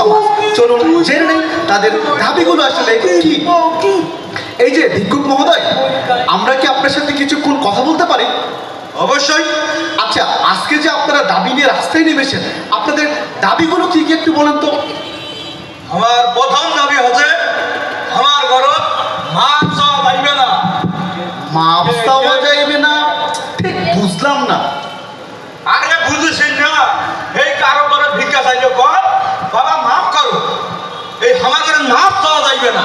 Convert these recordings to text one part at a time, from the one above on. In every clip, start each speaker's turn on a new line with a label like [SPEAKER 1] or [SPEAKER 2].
[SPEAKER 1] সমাজ চলুন জেনে নেই তাদের দাবিগুলো আসলে কি। এই যে ভিক্ষুক মহোদয় আমরা কি আপনার সাথে কিছুক্ষণ কথা বলতে পারি?
[SPEAKER 2] অবশ্যই।
[SPEAKER 1] আচ্ছা আজকে যে আপনারা দাবি নিয়ে রাস্তায় নেমেছেন আপনাদের দাবিগুলো কি কি একটু বলেন তো?
[SPEAKER 2] আমার প্রথম দাবি হচ্ছে আমার ঘর মাছ যাইবে না।
[SPEAKER 1] যাইবে না? ঠিক বুঝলাম না।
[SPEAKER 2] আরে বুঝেছেন না এই কারও করে ভিক্ষা চাইলে কর বাবা মাফ করো। এই আমার ঘরে মাছ চাওয়া যাইবে না।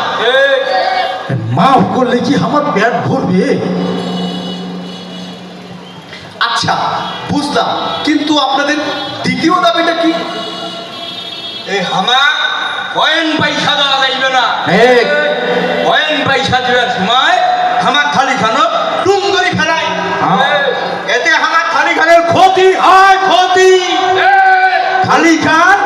[SPEAKER 3] মাফ করলে কি আমার পেট ভরবে?
[SPEAKER 1] আচ্ছা বুঝলাম। কিন্তু আপনাদের দ্বিতীয় দাবিটা কি?
[SPEAKER 2] এই আমার কয়েন পয়সা দেওয়া যাইবে না। কয়েন পয়সা দেওয়ার সময় আমার থালি খানো টুম করে ফেলাই
[SPEAKER 3] হ্যাঁ।
[SPEAKER 2] এতে আমার থালি খানের ক্ষতি হয় ক্ষতি। থালি খান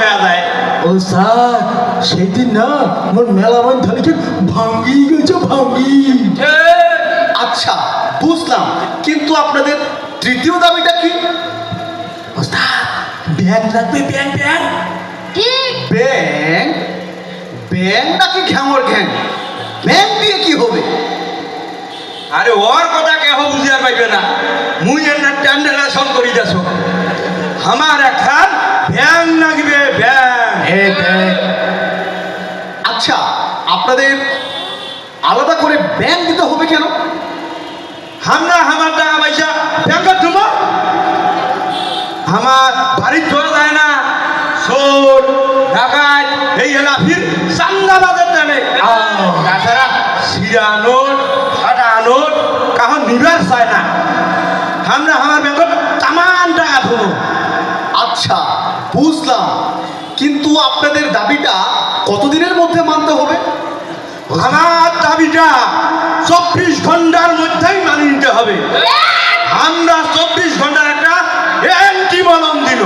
[SPEAKER 2] হয়ে যায়।
[SPEAKER 3] ও স্যার সেই না মোর মেলা মান থালিকে ভাঙ্গি গেছে ভাঙ্গি।
[SPEAKER 1] আচ্ছা বুঝলাম। কিন্তু আপনাদের তৃতীয় দাবিটা কি?
[SPEAKER 3] ব্যাগ লাগবে ব্যাগ ব্যাগ।
[SPEAKER 1] ব্যাং ব্যাং নাকি ঘ্যাঙর ঘ্যাং ব্যাং দিয়ে কি হবে?
[SPEAKER 2] আরে ওর কথা কেহ বুঝিয়ার পাইবে না। মুই এর না ট্যান্ডেলেশন করি যাছ আমার এখন ব্যাং লাগবে
[SPEAKER 3] এক
[SPEAKER 1] আচ্ছা আপনাদের আলাদা করে ব্যাং দিতে হবে কেন?
[SPEAKER 2] আমরা আমার টাকা পয়সা ব্যাংকে দেবো আমার বাড়ির চলে যায় না। সোর ঢাকায় এই এলাফির চান্দাবাদের জানে তাছাড়া সিরা নোট ফাটা নোট কাহন নিবার চায় না। আমরা আমার ব্যাংকত তামান টাকা ধরো
[SPEAKER 1] আচ্ছা বুঝলাম। কিন্তু আপনাদের দাবিটা কতদিনের মধ্যে মানতে হবে?
[SPEAKER 2] আমার দাবিটা চব্বিশ ঘণ্টার মধ্যেই মানিয়ে নিতে হবে। আমরা চব্বিশ ঘণ্টার একটা অ্যান্টি মলম দিল।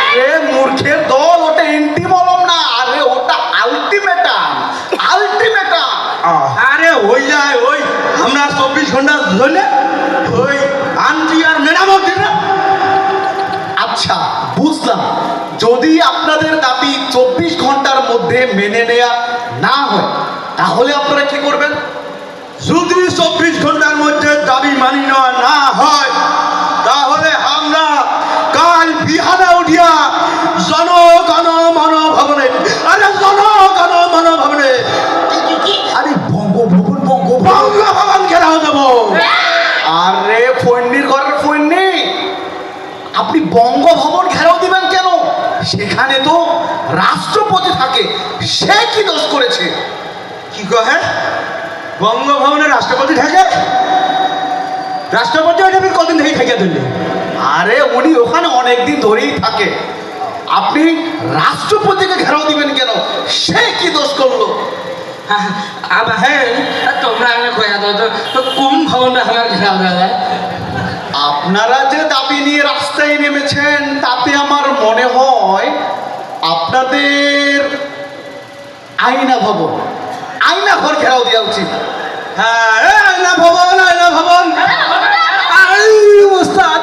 [SPEAKER 1] আরে মূর্খের দল ওটা এন্টি মলম না আরে ওটা আলটিমেটাম আলটিমেটাম
[SPEAKER 2] আরে ওই যায় ওই আমরা চব্বিশ ঘণ্টা ধরে ওই আন্টি আর ম্যাডামও
[SPEAKER 1] মধ্যে মেনে নেয়া না হয়, তাহলে আপনারা কি করবেন?
[SPEAKER 2] যদি চব্বিশ ঘণ্টার মধ্যে দাবি মানি নেওয়া না হয়, তাহলে আমরা কাল বিহারে উঠিয়া জনগণ মন ভবনে আরে জনগণ মন ভবনে
[SPEAKER 3] আরে বঙ্গভবন বঙ্গভবন
[SPEAKER 2] বঙ্গ ভবন ঘেরাও দেবো।
[SPEAKER 1] আরে ফন্ডির ঘরের ফন্ডি আপনি বঙ্গভবন ঘেরাও দিবেন কেন? সেখানে তো রাষ্ট্রপতি থাকে সে কি দোষ করেছে?
[SPEAKER 2] কি কহে বঙ্গভবনে রাষ্ট্রপতি থাকে? রাষ্ট্রপতি ওইটা কদিন থেকে থেকে দিলে
[SPEAKER 1] আরে উনি ওখানে অনেক দিন ধরেই থাকে। আপনি রাষ্ট্রপতিকে ঘেরাও দিবেন কেন? সে কি দোষ করল?
[SPEAKER 4] আবার হ্যাঁ তোমরা আমি কয়া দাও তো তো কোন ভবনটা আমার ঘেরাও দাদা
[SPEAKER 1] আপনারা যে দাবি নিয়ে রাস্তায় নেমেছেন তাতে আমার মনে হয় আপনাদের আইনা ভবন। আইনা ঘর ঘেরাও দেওয়া উচিত।
[SPEAKER 2] হ্যাঁ আইনা ভবন আইনা ভবন।
[SPEAKER 3] ওস্তাদ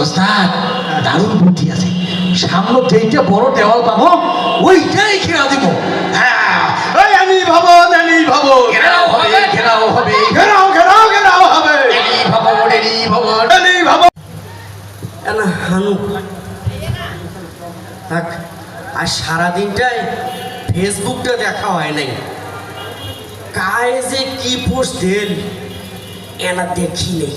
[SPEAKER 3] ওস্তাদ দারুণ বুদ্ধি আছে। সামনে যেইটা বড় দেওয়াল পাবো ওইটাই ঘেরা দিব।
[SPEAKER 2] হ্যাঁ।
[SPEAKER 3] ঘেরাও হবে ঘেরাও হবে।
[SPEAKER 2] ঘেরাও ঘেরাও ঘেরাও হবে।
[SPEAKER 4] না হানু। থাক আর সারাদিনটাই ফেসবুকটা দেখা হয় নাই। কায় যে কি পোস্ট দেন এনা দেখি নেই।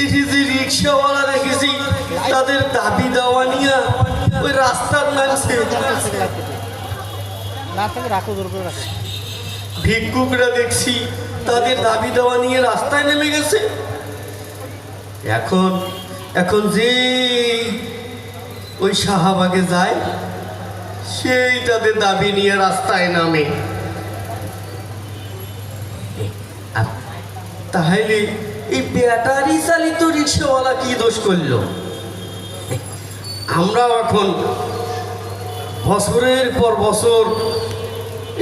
[SPEAKER 4] এই যে রিক্সাওয়ালা দেখেছি তাদের দাবি দেওয়া নিয়ে ওই রাস্তার নামছে
[SPEAKER 5] না থাকে রাখো জোর করে রাখো।
[SPEAKER 4] ভিক্ষুকরা দেখছি তাদের দাবি দেওয়া নিয়ে রাস্তায় নেমে গেছে। এখন এখন যে ওই শাহবাগে যায় সেই তাদের দাবি নিয়ে রাস্তায় নামে। তাহলে এই ব্যাটারি চালিত রিক্সাওয়ালা কি দোষ করল? আমরাও এখন বছরের পর বছর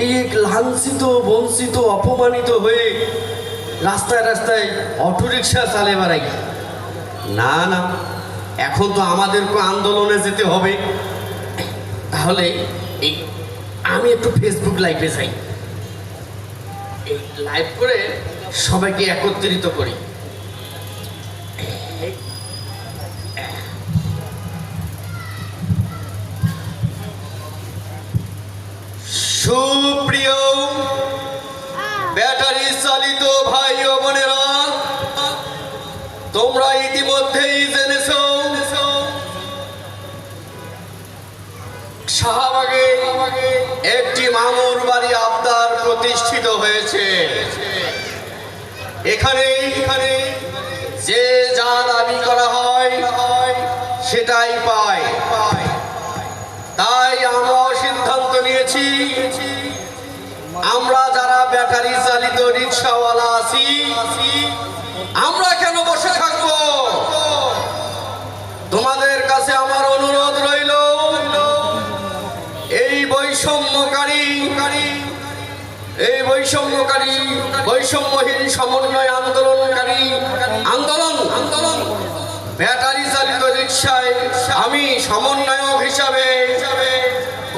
[SPEAKER 4] এই লাঞ্ছিত, বঞ্চিত, অপমানিত হয়ে রাস্তায় রাস্তায় অটোরিকশা চালে বেড়াই না না, এখন তো আমাদেরকে আন্দোলনে যেতে হবে। তাহলে এই, আমি একটু ফেসবুক লাইভে যাই। এই লাইভ করে সবাইকে একত্রিত করি। সুপ্রিয় ব্যাটারি চালিত ভাই ও বোনেরা তোমরা শাহবাগে একটি মামুর বাড়ি আবদার প্রতিষ্ঠিত হয়েছে। এখানে এখানে যে যা দাবি করা হয়, সেটাই পায়। তাই আমরাও সিদ্ধান্ত নিয়েছি, আমরা যারা ব্যাটারি চালিত রিক্সাওয়ালা আছি, আমরা কেন বসে থাকব? তোমাদের কাছে আমার অনুরোধ রইল। বৈষম্যকারী, বৈষম্যহীন সমন্বয় আন্দোলনকারী আন্দোলন। আন্দোলন ব্যাটারি চালিত রিক্সায় আমি সমন্বয়ক হিসাবে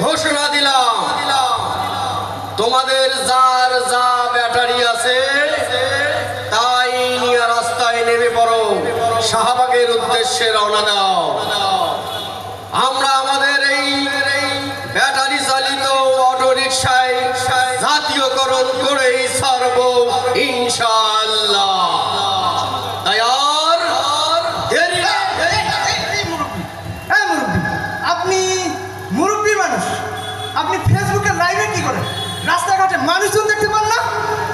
[SPEAKER 4] ঘোষণা দিলাম। তোমাদের যার যা ব্যাটারি আছে, তাই নিয়ে রাস্তায় নেমে পড়ো। শাহবাগের উদ্দেশ্যে রওনা দাও।
[SPEAKER 5] মানুষজন দেখতে পান না?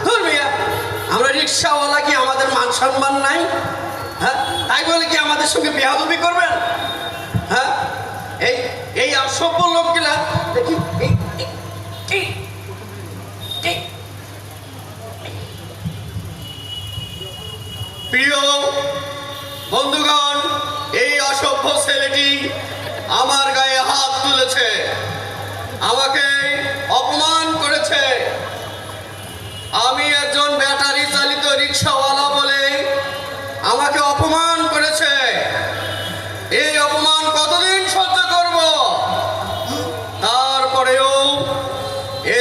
[SPEAKER 4] ধুর মিয়া, আমরা রিক্সাওয়ালা কি আমাদের মান সম্মান নাই? হ্যাঁ? তাই বলে কি আমাদের সঙ্গে বেহাদবি করবেন? হ্যাঁ? এই এই অসভ্য লোকগুলা দেখি। প্রিয় বন্ধুগণ এই অসভ্য ছেলেটি আমার গায়ে হাত তুলেছে। আমাকে অপমান করেছে। আমি একজন ব্যাটারি চালিত রিক্সাওয়ালা বলে আমাকে অপমান করেছে। এই অপমান কতদিন সহ্য করব? তারপরেও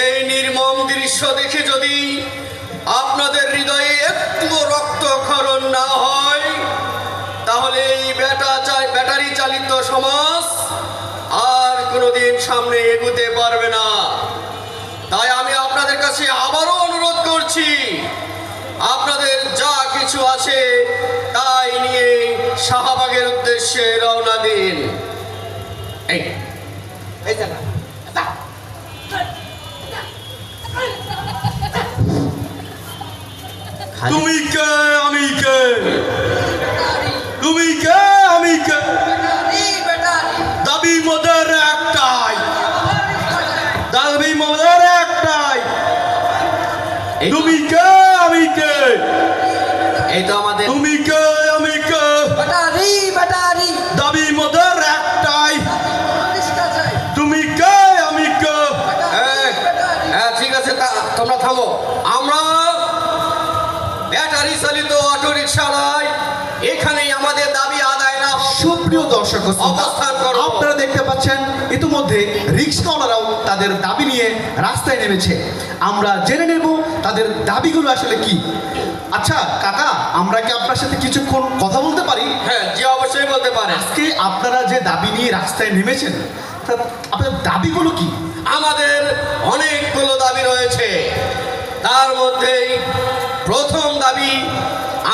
[SPEAKER 4] এই নির্মম দৃশ্য দেখে যদি আপনাদের হৃদয়ে একটুও রক্তক্ষরণ না হয়, তাহলে এই ব্যাটা ব্যাটারি চালিত সমাজ কোনোদিন সামনে এগুতে পারবে না। তাই আমি আপনাদের কাছে আবারও অনুরোধ করছি আপনাদের যা কিছু আছে তাই নিয়ে শাহবাগের উদ্দেশ্যে রওনা দিন। এই এই
[SPEAKER 2] তুমি কে? আমি কে?
[SPEAKER 4] এই
[SPEAKER 1] সুপ্রিয় দর্শক
[SPEAKER 4] অবস্থান
[SPEAKER 1] আপনারা দেখতে পাচ্ছেন ইতিমধ্যে রিক্সাওয়ালারাও তাদের দাবি নিয়ে রাস্তায় নেমেছে। আমরা জেনে নেব তাদের দাবিগুলো আসলে কি। আচ্ছা কাকা আমরা কি আপনার সাথে কিছুক্ষণ কথা বলতে পারি?
[SPEAKER 4] হ্যাঁ জি অবশ্যই বলতে পারেন।
[SPEAKER 1] আজকে আপনারা যে দাবি নিয়ে রাস্তায় নেমেছেন তা আপনাদের দাবিগুলো কি?
[SPEAKER 4] আমাদের অনেকগুলো দাবি রয়েছে। তার মধ্যেই প্রথম দাবি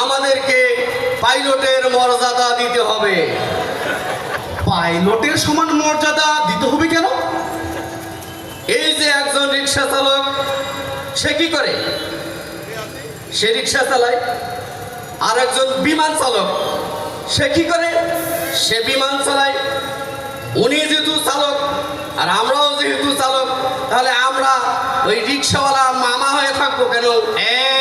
[SPEAKER 4] আমাদেরকে পাইলটের মর্যাদা দিতে হবে।
[SPEAKER 1] পাইলটের সমান মর্যাদা দিতে হবে কেন?
[SPEAKER 4] এই যে একজন রিক্সা চালক, সে কি করে? সে রিক্সা চালায়। আর একজন বিমান চালক, সে কি করে? সে বিমান চালায়। উনি যেহেতু চালক, আর আমরাও যেহেতু চালক, তাহলে আমরা ওই রিক্সাওয়ালা মামা হয়ে থাকব কেন? তারা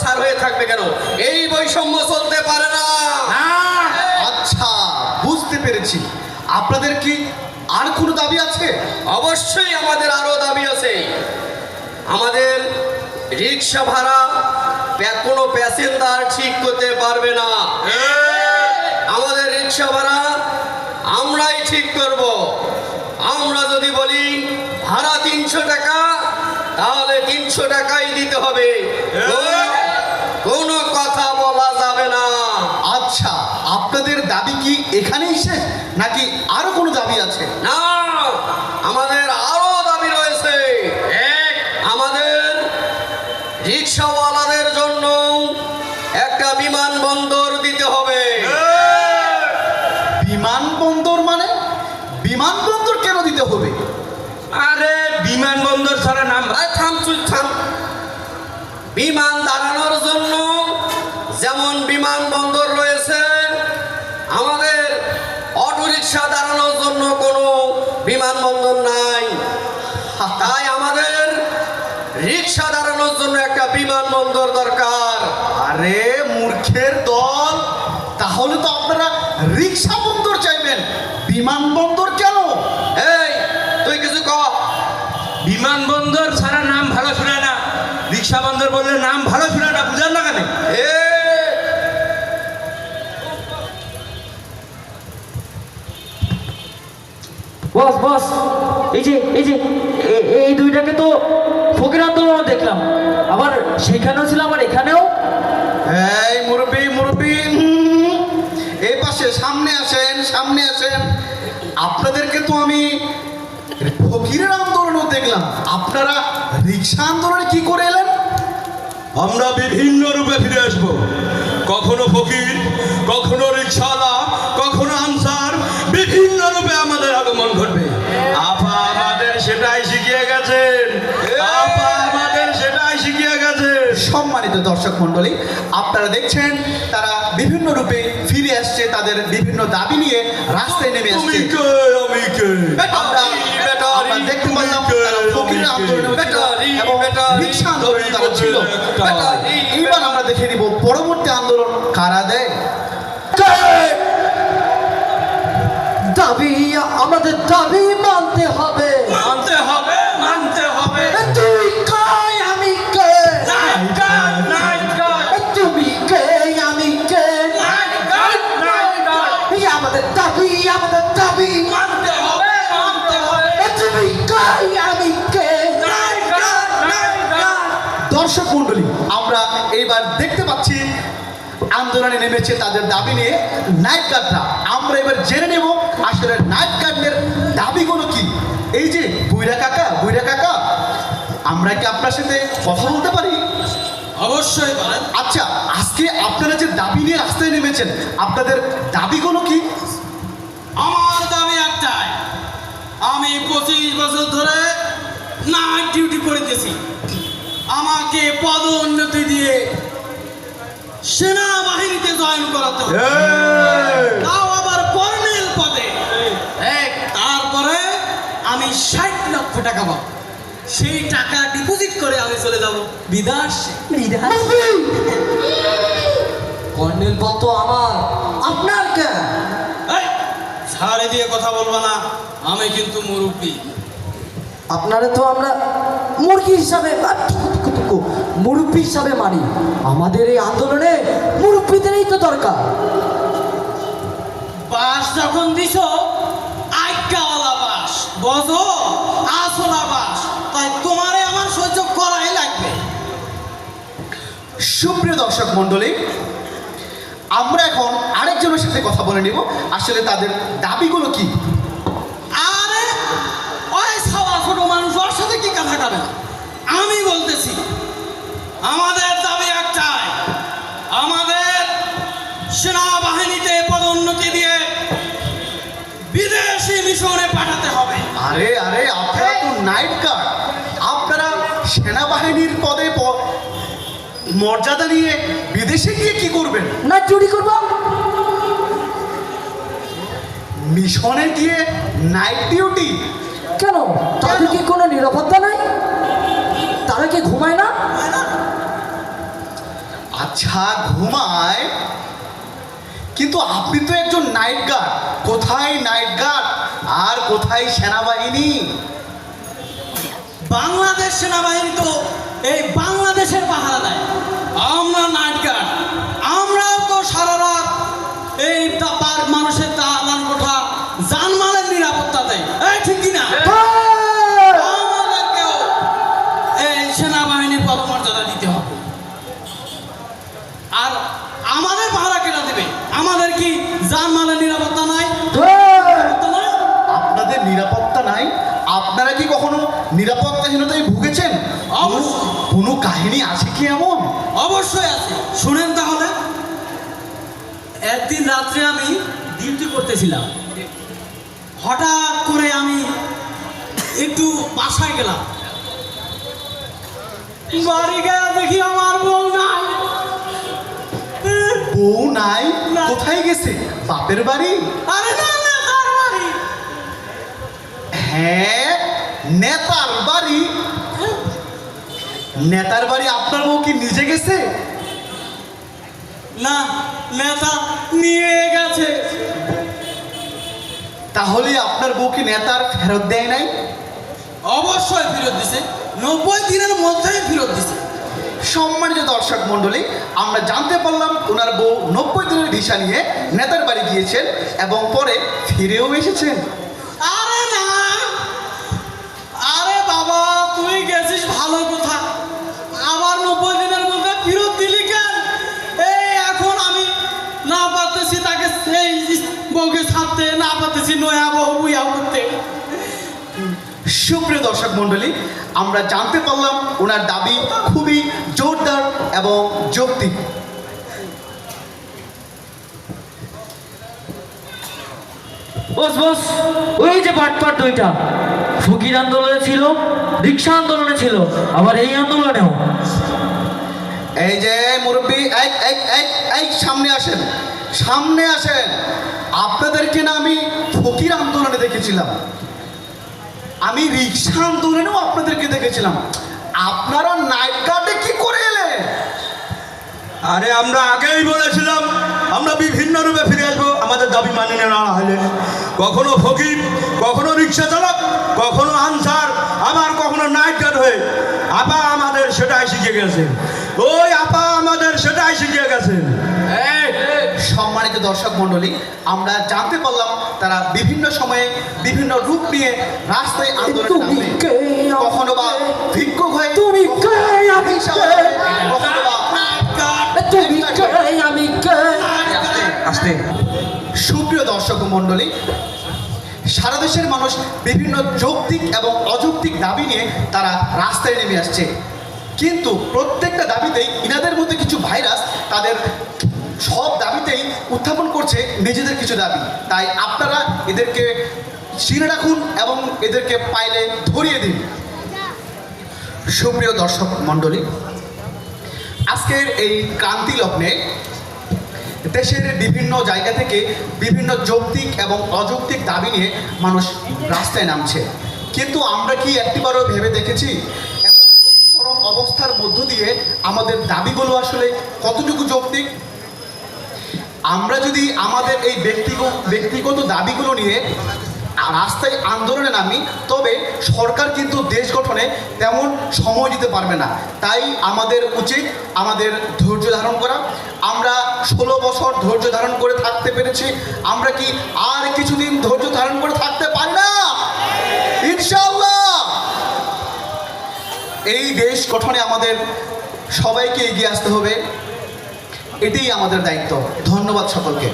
[SPEAKER 4] স্যার হয়ে থাকবে কেন? এই বৈষম্য চলতে পারে না।
[SPEAKER 1] আচ্ছা বুঝতে পেরেছি। আপনাদের কি আর কোনো দাবি আছে?
[SPEAKER 4] অবশ্যই আমাদের আরও দাবি আছে। আমাদের রিক্সা ভাড়া কোনো প্যাসেঞ্জার ঠিক করতে পারবে না। আমাদের রিক্সা ভাড়া আমরাই ঠিক করব। আমরা যদি বলি ভাড়া তিনশো টাকা তাহলে তিনশো টাকাই দিতে হবে। কোনো- কথা বলা যাবে না।
[SPEAKER 1] আচ্ছা আপনাদের দাবি কি এখানেই শেষ? নাকি আরও কোনো দাবি আছে?
[SPEAKER 4] না আমাদের আরও দাবি রয়েছে। এক আমাদের রিক্সাওয়ালাদের জন্য একটা বিমানবন্দর দিতে হবে।
[SPEAKER 1] বিমানবন্দর মানে? বিমানবন্দর কেন দিতে হবে?
[SPEAKER 2] আরে বিমানবন্দর ছাড়া নাম
[SPEAKER 4] আরে থাম থাম। বিমান বিমানবন্দর দরকার।
[SPEAKER 1] আরে মূর্খের দল। তাহলে তো আপনারা রিক্সা বন্দর চাইবেন। বিমানবন্দর কেন?
[SPEAKER 4] এই তুই কিছু কর
[SPEAKER 2] বিমানবন্দর ছাড়া নাম ভালো শোনা না। রিক্সা বন্দর বললে নাম ভালো শোনা না বুঝার না কেন?
[SPEAKER 4] এ।
[SPEAKER 6] বস বস এই যে এই যে এই দুইটাকে তো ফকির আন্দোলন দেখলাম। সেখানেও ছিল আবার এখানেও?
[SPEAKER 1] এই মুরব্বি মুরব্বি এই পাশে সামনে আসেন সামনে আসেন। আপনাদেরকে তো আমি ফকিরের আন্দোলনও দেখলাম। আপনারা রিক্সা আন্দোলনে কি করে এলেন?
[SPEAKER 2] আমরা বিভিন্ন রূপে ফিরে আসব। কখনো ফকির কখনো রিক্সাওয়ালা কখনো আনসার বিভিন্ন রূপে আমাদের আগমন ঘটবে। আপা আমাদের সেটাই শিখিয়ে গেছেন। আপা
[SPEAKER 1] সম্মানিত দর্শক মণ্ডলী আপনারা দেখছেন তারা বিভিন্ন রূপে ফিরে আসছে তাদের বিভিন্ন দাবি নিয়ে রাস্তায় নেমে আসছে
[SPEAKER 2] কে আমি কে
[SPEAKER 1] আমরা আমরা দেখতে পারলাম তারা ফকিরের আন্দোলনে এবং রিক্সা আন্দোলনে তারা ছিল। এইবার আমরা দেখে নিব পরবর্তী আন্দোলন কারা দেয়?
[SPEAKER 3] দাবি আমাদের দাবি মানতে হবে।
[SPEAKER 2] মানতে হবে।
[SPEAKER 1] দর্শক মণ্ডলী আমরা এইবার দেখতে পাচ্ছি আন্দোলনে নেমেছে তাদের দাবি নিয়ে নাইট গার্ডরা। আমরা এবার জেনে নেব আসলে নাইট গার্ডের দাবিগুলো কি? এই যে বুইরা কাকা বুইরা কাকা আমরা কি আপনার সাথে কথা বলতে পারি?
[SPEAKER 5] অবশ্যই
[SPEAKER 1] আচ্ছা আজকে আপনারা যে দাবি নিয়ে রাস্তায় নেমেছেন আপনাদের দাবিগুলো কি?
[SPEAKER 5] আমার দাবি একটাই আমি পঁচিশ বছর ধরে নাইট ডিউটি করিতেছি। আমাকে পদোন্নতি দিয়ে সেনাবাহিনীতে জয়েন করাতে হবে। তাও আবার কর্নেল পদে। এক তারপরে আমি ষাট লক্ষ টাকা পাবো। সেই টাকা ডিপোজিট করে আমি চলে যাব বিদেশ
[SPEAKER 3] কর্নেল পদ তো আমার। আপনার
[SPEAKER 5] ঝাড়ে দিয়ে কথা বলব না। আমি কিন্তু মুরব্বী।
[SPEAKER 3] আপনারে তো আমরা মুরগি হিসাবে টুকু, মুরব্বি হিসাবে মানি। আমাদের এই আন্দোলনে মুরব্বীদেরই তো দরকার।
[SPEAKER 5] বাস যখন দিছ আজ্ঞাওয়ালা বাস বজো আসলা বাস তাই তোমারে আমার সহ্য করাই লাগবে।
[SPEAKER 1] সুপ্রিয় দর্শক মণ্ডলী আমরা এখন আরেকজনের সাথে কথা বলে নিব। আসলে তাদের দাবিগুলো কি
[SPEAKER 5] আরে ওই সবা ছোট মানুষ ওর সাথে কি কথা কাটে আমি বলতেছি আমাদের দাবি একটাই আমাদের সেনাবাহিনীতে পদোন্নতি দিয়ে বিদেশি মিশনে পাঠাতে হবে।
[SPEAKER 1] আরে আরে আপনারা তো নাইট গার্ড। আপনারা সেনাবাহিনীর পদে মর্যাদা নিয়ে বিদেশে গিয়ে কি করবেন?
[SPEAKER 3] না চুরি করব।
[SPEAKER 1] মিশনে গিয়ে নাইট ডিউটি?
[SPEAKER 3] কেন? তাদের কি কোনো নিরাপত্তা নাই? তারা কি ঘুমায় না।
[SPEAKER 1] আচ্ছা ঘুমায়, কিন্তু আপনি তো একজন নাইট গার্ড কোথায় নাইট গার্ড আর কোথায় সেনাবাহিনী?
[SPEAKER 5] বাংলাদেশ সেনাবাহিনী তো এই বাংলাদেশের পাহারা দেয়। আমরা নাইট গার্ড আমরাও তো সারা রাত এই মানুষের আর আমাদের ভাড়া কেনা দেবে। আমাদের কি নিরাপত্তা নাই? নিরাপত্তা নাই?
[SPEAKER 1] আপনাদের নিরাপত্তা নাই? আপনারা কি কখনো নিরাপত্তাহীনতায় ভুগেছেন। কোনো কাহিনী আছে কি এমন?
[SPEAKER 5] অবশ্যই আছে। শুনেন তাহলে। একদিন রাত্রে আমি ডিউটি করতেছিলাম। হঠাৎ করে আমি একটু বাসায় গেলাম। বাড়ি গেলে দেখি আমার বউ নাই।
[SPEAKER 1] বউ নাই। কোথায় গেছে? বাপের বাড়ি?
[SPEAKER 5] আরে না না তার বাড়ি?
[SPEAKER 1] হ্যাঁ নেতার বাড়ি। নেতার বাড়ি আপনার বউ কি নিজে গেছে?
[SPEAKER 5] না নেতা নিয়ে গেছে।
[SPEAKER 1] তাহলে আপনার বউ কি নেতার ফেরত দেয় নাই?
[SPEAKER 5] অবশ্যই ফেরত দিছে। নব্বই দিনের মধ্যেই ফেরত দিছে।
[SPEAKER 1] সম্মানিত দর্শক মণ্ডলী আমরা জানতে পারলাম ওনার বউ নব্বই দিনের ভিসা নিয়ে নেতার বাড়ি গিয়েছেন এবং পরে ফিরেও এসেছেন।
[SPEAKER 5] আরে না! আরে বাবা তুই গেছিস ভালো কথা। আবার নব্বই দিনের মধ্যে ফেরত দিলি কেন? এই এখন আমি না পারতেছি তাকে সেই বউকে ছাড়তে না পারতেছি নয়া বউ বুয়া করতে।
[SPEAKER 1] সুপ্রিয় দর্শক মণ্ডলী আমরা জানতে পারলাম ওনার দাবি খুবই এবং যৌক্তিক
[SPEAKER 6] বস বস ওই যে পাটপাট দুইটা। ফকির আন্দোলনে ছিল রিক্সা আন্দোলনে ছিল আবার এই আন্দোলনেও।
[SPEAKER 1] এই যে মুরব্বী এই এই এই এই সামনে আসেন সামনে আসেন। আপনাদেরকে না আমি ফকির আন্দোলনে দেখেছিলাম। আমি রিক্সা আন্দোলনেও আপনাদেরকে দেখেছিলাম। আপনারা নাইট গার্ডে কি করে এলেন
[SPEAKER 2] আরে আমরা আগেই বলেছিলাম আমরা বিভিন্ন রূপে ফিরে আসব। আমাদের দাবি মানিয়ে নেওয়া হলে। কখনো ফকির কখনো রিক্সা চালক কখনো আনসার আবার কখনো নাইট গার্ড হয়ে। আপা আমাদের সেটাই শিখে গেছে। ওই আপা আমাদের সেটাই শিখে গেছে।
[SPEAKER 1] সম্মানিত দর্শক মণ্ডলী আমরা জানতে পারলাম তারা বিভিন্ন সময়ে বিভিন্ন রূপ নিয়ে রাস্তায় আন্দোলন কখনো বা ভিক্ষুক হয়ে? হয়ে, কখনো বা
[SPEAKER 2] আসতে।
[SPEAKER 1] সুপ্রিয় দর্শক মণ্ডলী, সারা দেশের মানুষ বিভিন্ন যৌক্তিক এবং অযৌক্তিক দাবি নিয়ে তারা রাস্তায় নেমে আসছে। কিন্তু প্রত্যেকটা দাবিতেই ইনাদের মধ্যে কিছু ভাইরাস তাদের সব দাবিতেই উত্থাপন করছে নিজেদের কিছু দাবি। তাই আপনারা এদেরকে চিনে রাখুন এবং এদেরকে পাইলে ধরিয়ে দিন। সুপ্রিয় দর্শক মণ্ডলী, আজকের এই ক্রান্তি লগ্নে দেশের বিভিন্ন জায়গা থেকে বিভিন্ন যৌক্তিক এবং অযৌক্তিক দাবি নিয়ে মানুষ রাস্তায় নামছে। কিন্তু আমরা কি একটিবারও ভেবে দেখেছি? এমন অবস্থার মধ্য দিয়ে আমাদের দাবিগুলো আসলে কতটুকু যৌক্তিক? আমরা যদি আমাদের এই ব্যক্তিগত ব্যক্তিগত দাবিগুলো নিয়ে রাস্তায় আন্দোলনে নামি, তবে সরকার কিন্তু দেশ গঠনে তেমন সময় দিতে পারবে না। তাই আমাদের উচিত আমাদের ধৈর্য ধারণ করা। আমরা ষোলো বছর ধৈর্য ধারণ করে থাকতে পেরেছি। আমরা কি আর কিছুদিন ধৈর্য ধারণ করে থাকতে পারি না? এই দেশ গঠনে আমাদের সবাইকে এগিয়ে আসতে হবে। এটাই আমাদের দায়িত্ব। ধন্যবাদ সকলকে।